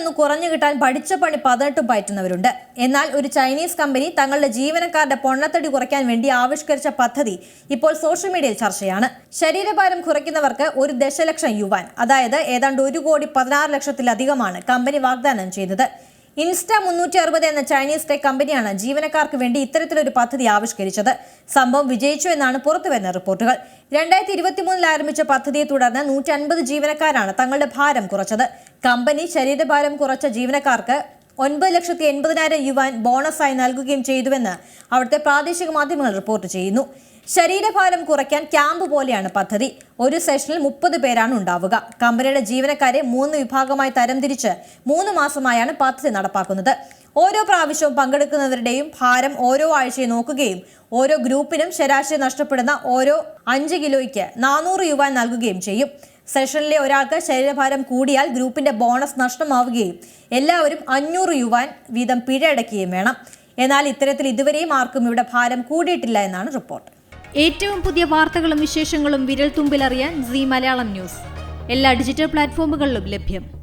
ഒന്ന് കുറഞ്ഞു കിട്ടാൻ പഠിച്ച പണി പതിനെട്ടും പയറ്റുന്നവരുണ്ട്. എന്നാൽ ഒരു ചൈനീസ് കമ്പനി തങ്ങളുടെ ജീവനക്കാരുടെ പൊണ്ണത്തടി കുറയ്ക്കാൻ വേണ്ടി ആവിഷ്കരിച്ച പദ്ധതി ഇപ്പോൾ സോഷ്യൽ മീഡിയയിൽ ചർച്ചയാണ്. ശരീരഭാരം കുറയ്ക്കുന്നവർക്ക് ഒരു ദശലക്ഷം യുവാൻ അതായത് ഏതാണ്ട് ഒരു കോടി പതിനാറ് ലക്ഷത്തിലധികമാണ് കമ്പനി വാഗ്ദാനം ചെയ്തത്. ഇൻസ്റ്റ മുന്നൂറ്റി അറുപത് എന്ന ചൈനീസ് ടെക് കമ്പനിയാണ് ജീവനക്കാർക്ക് വേണ്ടി ഇത്തരത്തിലൊരു പദ്ധതി ആവിഷ്കരിച്ചത്. സംഭവം വിജയിച്ചു എന്നാണ് പുറത്തുവരുന്ന റിപ്പോർട്ടുകൾ. രണ്ടായിരത്തി ഇരുപത്തി മൂന്നിൽ ആരംഭിച്ച പദ്ധതിയെ തുടർന്ന് നൂറ്റി അൻപത് ജീവനക്കാരാണ് തങ്ങളുടെ ഭാരം കുറച്ചത്. കമ്പനി ശരീരഭാരം കുറച്ച ജീവനക്കാർക്ക് ഒൻപത് ലക്ഷത്തി എൺപതിനായിരം യുവാൻ ബോണസായി നൽകുകയും ചെയ്തുവെന്ന് അവിടുത്തെ പ്രാദേശിക മാധ്യമങ്ങൾ റിപ്പോർട്ട് ചെയ്യുന്നു. ശരീരഭാരം കുറയ്ക്കാൻ ക്യാമ്പ് പോലെയാണ് പദ്ധതി. ഒരു സെഷനിൽ മുപ്പത് പേരാണ് ഉണ്ടാവുക. കമ്പനിയുടെ ജീവനക്കാരെ മൂന്ന് വിഭാഗമായി തരംതിരിച്ച് മൂന്ന് മാസമായാണ് പദ്ധതി നടപ്പാക്കുന്നത്. ഓരോ പ്രാവശ്യവും പങ്കെടുക്കുന്നവരുടെയും ഭാരം ഓരോ ആഴ്ചയും നോക്കുകയും ഓരോ ഗ്രൂപ്പിനും ശരാശരി നഷ്ടപ്പെടുന്ന ഓരോ അഞ്ച് കിലോയ്ക്ക് നാനൂറ് യുവാൻ നൽകുകയും ചെയ്യും. സെഷനിലെ ഒരാൾക്ക് ശരീരഭാരം കൂടിയാൽ ഗ്രൂപ്പിന്റെ ബോണസ് നഷ്ടമാവുകയും എല്ലാവരും അഞ്ഞൂറ് യുവാൻ വീതം പിഴ അടയ്ക്കുകയും വേണം. എന്നാൽ ഇത്തരത്തിൽ ഇതുവരെയും ആർക്കും ഇവിടെ ഭാരം കൂടിയിട്ടില്ല എന്നാണ് റിപ്പോർട്ട്. ഏറ്റവും പുതിയ വാർത്തകളും വിശേഷങ്ങളും വിരൽ തുമ്പിലറിയാൻ സി മലയാളം ന്യൂസ്. എല്ലാ ഡിജിറ്റൽ പ്ലാറ്റ്ഫോമുകളിലും ലഭ്യം.